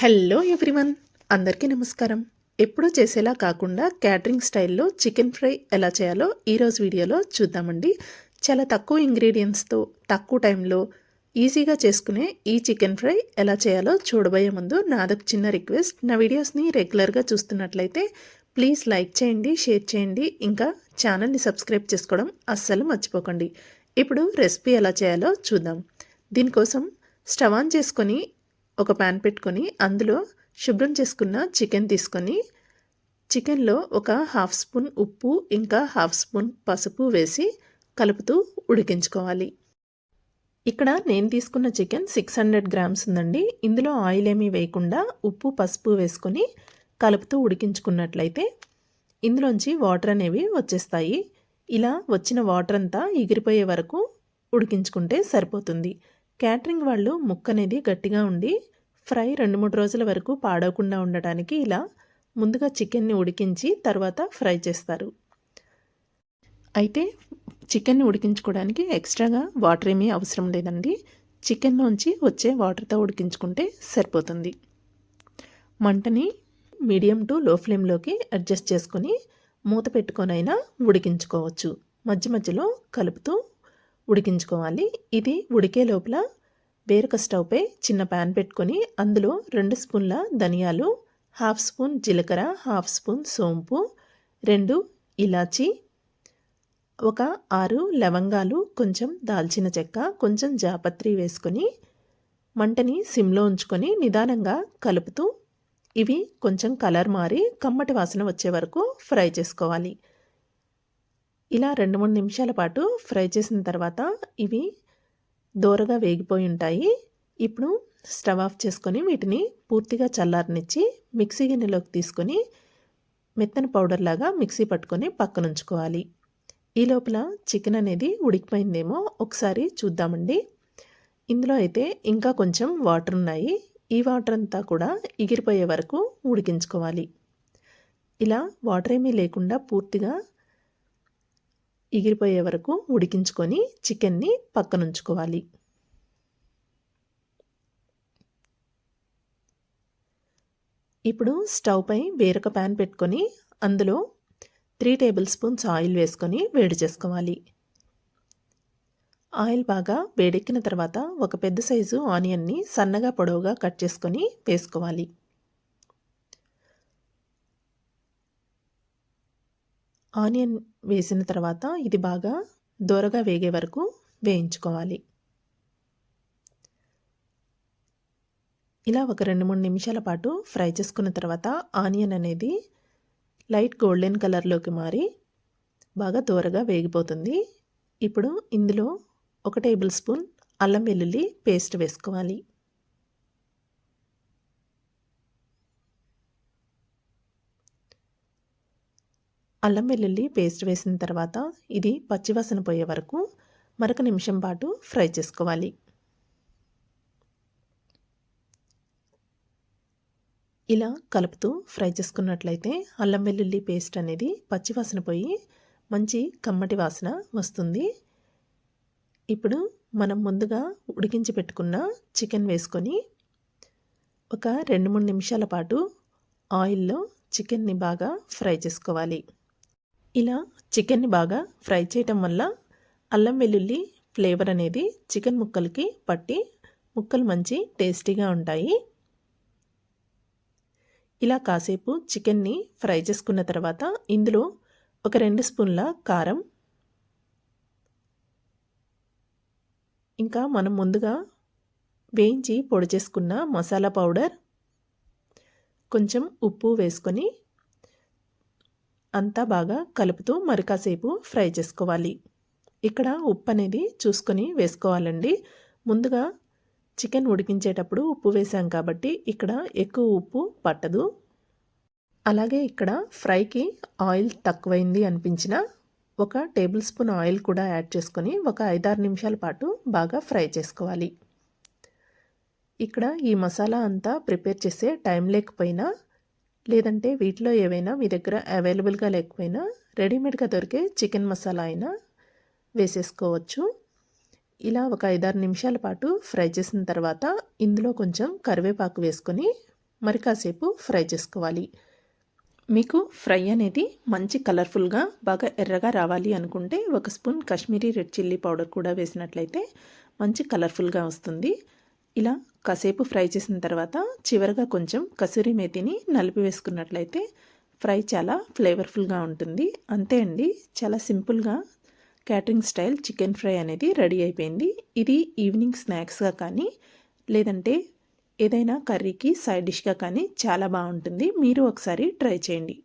Hello everyone. అందరికీ నమస్కారం. ఎప్పుడూ చేసేలా కాకుండా క్యాటరింగ్ స్టైల్లో చికెన్ ఫ్రై ఎలా చేయాలో ఈరోజు వీడియోలో చూద్దామండి. చాలా తక్కువ ఇంగ్రీడియంట్స్తో తక్కువ టైంలో ఈజీగా చేసుకునే ఈ చికెన్ ఫ్రై ఎలా చేయాలో చూడబోయే ముందు నాదొక చిన్న రిక్వెస్ట్. నా వీడియోస్ని రెగ్యులర్గా చూస్తున్నట్లయితే ప్లీజ్ లైక్ చేయండి షేర్ చేయండి. ఇంకా ఛానల్ని సబ్స్క్రైబ్ చేసుకోవడం అస్సలు మర్చిపోకండి. ఇప్పుడు రెసిపీ ఎలా చేయాలో చూద్దాం. దీనికోసం స్టవ్ ఆన్ చేసుకొని ఒక ప్యాన్ పెట్టుకొని అందులో శుభ్రం చేసుకున్న చికెన్ తీసుకొని చికెన్లో ఒక హాఫ్ స్పూన్ ఉప్పు ఇంకా హాఫ్ స్పూన్ పసుపు వేసి కలుపుతూ ఉడికించుకోవాలి. ఇక్కడ నేను తీసుకున్న చికెన్ సిక్స్ హండ్రెడ్ గ్రామ్స్ ఉందండి. ఇందులో ఆయిల్ ఏమీ వేయకుండా ఉప్పు పసుపు వేసుకొని కలుపుతూ ఉడికించుకున్నట్లయితే ఇందులోంచి వాటర్ అనేవి వచ్చేస్తాయి. ఇలా వచ్చిన వాటర్ అంతా ఎగిరిపోయే వరకు ఉడికించుకుంటే సరిపోతుంది. క్యాటరింగ్ వాళ్ళు ముక్క అనేది గట్టిగా ఉండి ఫ్రై రెండు మూడు రోజుల వరకు పాడవకుండా ఉండటానికి ఇలా ముందుగా చికెన్ని ఉడికించి తర్వాత ఫ్రై చేస్తారు. అయితే చికెన్ని ఉడికించుకోవడానికి ఎక్స్ట్రాగా వాటర్ ఏమీ అవసరం లేదండి. చికెన్లోంచి వచ్చే వాటర్తో ఉడికించుకుంటే సరిపోతుంది. మంటని మీడియం టు లో ఫ్లేమ్లోకి అడ్జస్ట్ చేసుకొని మూత పెట్టుకొనైనా ఉడికించుకోవచ్చు. మధ్య మధ్యలో కలుపుతూ ఉడికించుకోవాలి. ఇది ఉడికే లోపల వేరొక స్టవ్పై చిన్న ప్యాన్ పెట్టుకొని అందులో రెండు స్పూన్ల ధనియాలు హాఫ్ స్పూన్ జీలకర్ర హాఫ్ స్పూన్ సోంపు రెండు ఇలాచి ఒక ఆరు లవంగాలు కొంచెం దాల్చిన చెక్క కొంచెం జాపత్రి వేసుకొని మంటని సిమ్లో ఉంచుకొని నిదానంగా కలుపుతూ ఇవి కొంచెం కలర్ మారి కమ్మటి వాసన వచ్చే వరకు ఫ్రై చేసుకోవాలి. ఇలా రెండు మూడు నిమిషాల పాటు ఫ్రై చేసిన తర్వాత ఇవి దోరగా వేగిపోయి ఉంటాయి. ఇప్పుడు స్టవ్ ఆఫ్ చేసుకొని వీటిని పూర్తిగా చల్లారనిచ్చి మిక్సీ గిన్నెలోకి తీసుకొని మెత్తని పౌడర్ లాగా మిక్సీ పట్టుకొని పక్కన ఉంచుకోవాలి. ఈ లోపల చికెన్ అనేది ఉడికిపోయిందేమో ఒకసారి చూద్దామండి. ఇందులో అయితే ఇంకా కొంచెం వాటర్ ఉన్నాయి. ఈ వాటర్ అంతా కూడా ఎగిరిపోయే వరకు ఉడికించుకోవాలి. ఇలా వాటర్ ఏమీ లేకుండా పూర్తిగా ఎగిరిపోయే వరకు ఉడికించుకొని చికెన్ని పక్కనుంచుకోవాలి. ఇప్పుడు స్టవ్ పై వేరొక ప్యాన్ పెట్టుకొని అందులో త్రీ టేబుల్ స్పూన్స్ ఆయిల్ వేసుకొని వేడి చేసుకోవాలి. ఆయిల్ బాగా వేడెక్కిన తర్వాత ఒక పెద్ద సైజు ఆనియన్ని సన్నగా పొడవుగా కట్ చేసుకొని వేసుకోవాలి. ఆనియన్ వేసిన తర్వాత ఇది బాగా దోరగా వేగే వరకు వేయించుకోవాలి. ఇలా ఒక రెండు మూడు నిమిషాల పాటు ఫ్రై చేసుకున్న తర్వాత ఆనియన్ అనేది లైట్ గోల్డెన్ కలర్లోకి మారి బాగా దోరగా వేగిపోతుంది. ఇప్పుడు ఇందులో ఒక టేబుల్ స్పూన్ అల్లం వెల్లుల్లి పేస్ట్ వేసుకోవాలి. అల్లం వెల్లుల్లి పేస్ట్ వేసిన తర్వాత ఇది పచ్చివాసన పోయే వరకు మరొక నిమిషం పాటు ఫ్రై చేసుకోవాలి. ఇలా కలుపుతూ ఫ్రై చేసుకున్నట్లయితే అల్లం వెల్లుల్లి పేస్ట్ అనేది పచ్చివాసన పోయి మంచి కమ్మటి వాసన వస్తుంది. ఇప్పుడు మనం ముందుగా ఉడికించి పెట్టుకున్న చికెన్ వేసుకొని ఒక రెండు మూడు నిమిషాల పాటు ఆయిల్లో చికెన్ని బాగా ఫ్రై చేసుకోవాలి. ఇలా చికెన్ని బాగా ఫ్రై చేయటం వల్ల అల్లం వెల్లుల్లి ఫ్లేవర్ అనేది చికెన్ ముక్కలకి పట్టి ముక్కలు మంచి టేస్టీగా ఉంటాయి. ఇలా కాసేపు చికెన్ని ఫ్రై చేసుకున్న తర్వాత ఇందులో ఒక రెండు స్పూన్ల కారం. ఇంకా మనం ముందుగా వేయించి పొడి చేసుకున్న మసాలా పౌడర్ కొంచెం ఉప్పు వేసుకొని అంతా బాగా కలుపుతూ మరి కాసేపు ఫ్రై చేసుకోవాలి. ఇక్కడ ఉప్పు అనేది చూసుకొని వేసుకోవాలండి. ముందుగా చికెన్ ఉడికించేటప్పుడు ఉప్పు వేసాం కాబట్టి ఇక్కడ ఎక్కువ ఉప్పు పట్టదు. అలాగే ఇక్కడ ఫ్రైకి ఆయిల్ తక్కువైంది అనిపించిన ఒక టేబుల్ స్పూన్ ఆయిల్ కూడా యాడ్ చేసుకొని ఒక ఐదారు నిమిషాల పాటు బాగా ఫ్రై చేసుకోవాలి. ఇక్కడ ఈ మసాలా అంతా ప్రిపేర్ చేసే టైం లేకపోయినా లేదంటే వీటిలో ఏవైనా మీ దగ్గర అవైలబుల్గా లేకపోయినా రెడీమేడ్గా దొరికే చికెన్ మసాలా అయినా వేసేసుకోవచ్చు. ఇలా ఒక ఐదారు నిమిషాల పాటు ఫ్రై చేసిన తర్వాత ఇందులో కొంచెం కరివేపాకు వేసుకొని మరి కాసేపు ఫ్రై చేసుకోవాలి. మీకు ఫ్రై అనేది మంచి కలర్ఫుల్గా బాగా ఎర్రగా రావాలి అనుకుంటే ఒక spoon Kashmiri red chilli powder కూడా వేసినట్లయితే మంచి కలర్ఫుల్గా వస్తుంది. ఇలా కాసేపు ఫ్రై చేసిన తర్వాత చివరగా కొంచెం కసూరి మేతిని నలిపి వేసుకున్నట్లయితే ఫ్రై చాలా ఫ్లేవర్ఫుల్గా ఉంటుంది. అంతే అండి చాలా సింపుల్గా క్యాటరింగ్ స్టైల్ చికెన్ ఫ్రై అనేది రెడీ అయిపోయింది. ఇది ఈవినింగ్ స్నాక్స్గా కానీ లేదంటే ఏదైనా కర్రీకి సైడ్ డిష్గా కానీ చాలా బాగుంటుంది. మీరు ఒకసారి ట్రై చేయండి.